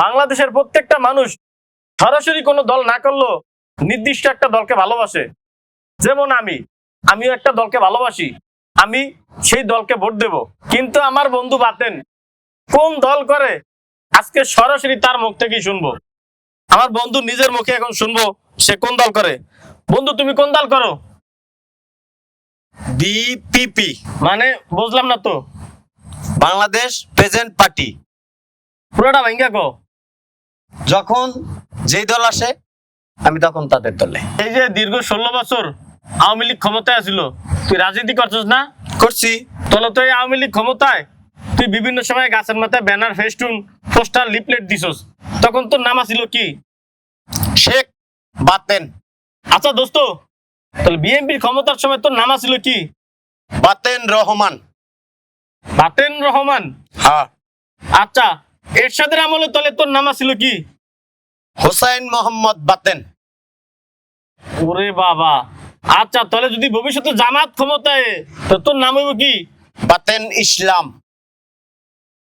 বাংলাদেশের প্রত্যেকটা মানুষ সরাসরি কোনো দল না করলেও নির্দিষ্ট একটা দলকে ভালোবাসে। যেমন আমি আমিও একটা দলকে ভালোবাসি। আমি সেই দলকে ভোট দেব। কিন্তু আমার বন্ধু বাতেন কোন দল করে? আজকে সরাসরি তার মুখ থেকেই শুনব। আমার বন্ধু নিজের মুখে এখন শুনব সে কোন দল করে। বন্ধু তুমি কোন দল করো? বিপিপি মানে বুঝলাম না তো। Bangladesh present party. পুরোটা ভাঙ্গা কো। যখন যেই দল আসে আমি তখন তাদের দলে এই যে দীর্ঘ ষোলো বছর আওয়ামী লীগ ক্ষমতায় আছিল তুই রাজনীতি করছিস না? করছি। তাহলে তো এই আওয়ামী লীগ ক্ষমতায় তুই বিভিন্ন সময় গাছের মাথায় ব্যানার ফেস্টুন পোস্টার লিপলেট দিছস। তখন তোর নাম আছিল কি? শেখ বাতেন। আচ্ছা দোস্ত তাহলে বিএনপির ক্ষমতার সময় তোর নাম আছিল কি? বাতেন রহমান। বাতেন রহমান? হ্যাঁ। আচ্ছা এরশাদের আমলে তলে তোর নাম ছিল কি? হোসাইন মোহাম্মদ বাতেন। ওরে বাবা। আচ্ছা তাহলে যদি ভবিষ্যতে জামাত ক্ষমতায় তো তোর নাম হইব কি? বাতেন ইসলাম।